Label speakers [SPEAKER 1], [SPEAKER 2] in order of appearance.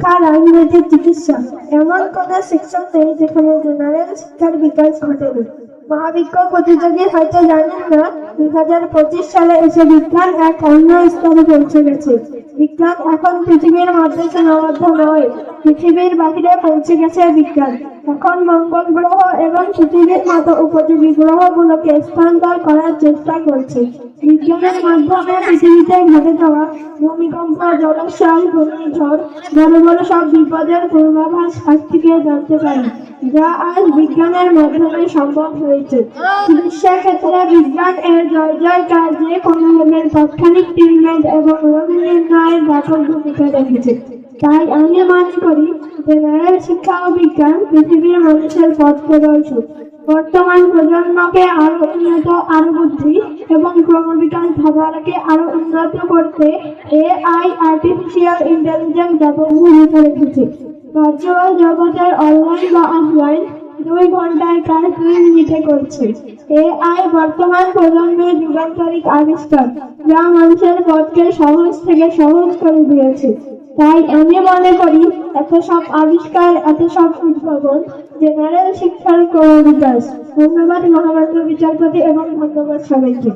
[SPEAKER 1] শিক্ষা রাজনৈতিক চিকিৎসা। এমন কোন সেকশন নেই যেখানে জেনারেল শিক্ষার বিকাশ ঘটেনি। মহাবিজ্ঞ প্রতিযোগী হয়তো জানেন না, দুই হাজার পঁচিশ সালে এসে বিজ্ঞান এক অন্য স্তরে পৌঁছে গেছে। বিজ্ঞান এখন পৃথিবীর মধ্যে সীমাবদ্ধ নয়, পৃথিবীর বাহিরে পৌঁছে গেছে বিজ্ঞান। এখন মঙ্গল গ্রহ এবং পৃথিবীর মতো উপযোগী গ্রহগুলোকে স্থানান্তর করার চেষ্টা করছে। বিজ্ঞানের মাধ্যমে পৃথিবীতে ঘটে যাওয়া ভূমিকম্প, জলোচ্ছ্বাস, ঘূর্ণিঝড়, বড় বড় সব বিপদের পূর্বাভাস আজ থেকে জানতে পারি। যা আজ বিজ্ঞানের মাধ্যমে সম্ভব হয়েছে। চিকিৎসা ক্ষেত্রে বিজ্ঞান এর জয় জয়কার যে কোনো রোগের তাৎক্ষণিক ট্রিটমেন্ট এবং রোগ নির্ণয়ের ব্যাপক ভূমিকা রেখেছে। তাই আমি মনে করি জেনারেল শিক্ষা ও বিজ্ঞান পৃথিবীর মানুষের পথ প্রদর্শক। বর্তমান প্রজন্মকে আরও উন্নত, আরও বুদ্ধি এবং ক্রমবিকাশ ধারাকে আরও উন্নত করতে এআই আর্টিফিশিয়াল ইন্টেলিজেন্স ব্যাপক ভূমিকা রেখেছে। ভার্চুয়াল জগতের অনলাইন বা অফলাইন দুই ঘন্টায় কাজ দুই মিনিটে করছে। এআই বর্তমান প্রজন্মের যুগান্তরিক আবিষ্কার, যা মানুষের পথকে সহজ থেকে সহজ করে দিয়েছে। তাই আমি মনে করি, এত সব আবিষ্কার, এত সব উদ্ভাবন জেনারেল শিক্ষার ক্রমবিকাশ ধন্যবাদ মহামান্য বিচারপতি এবং ধন্যবাদ সবাইকে।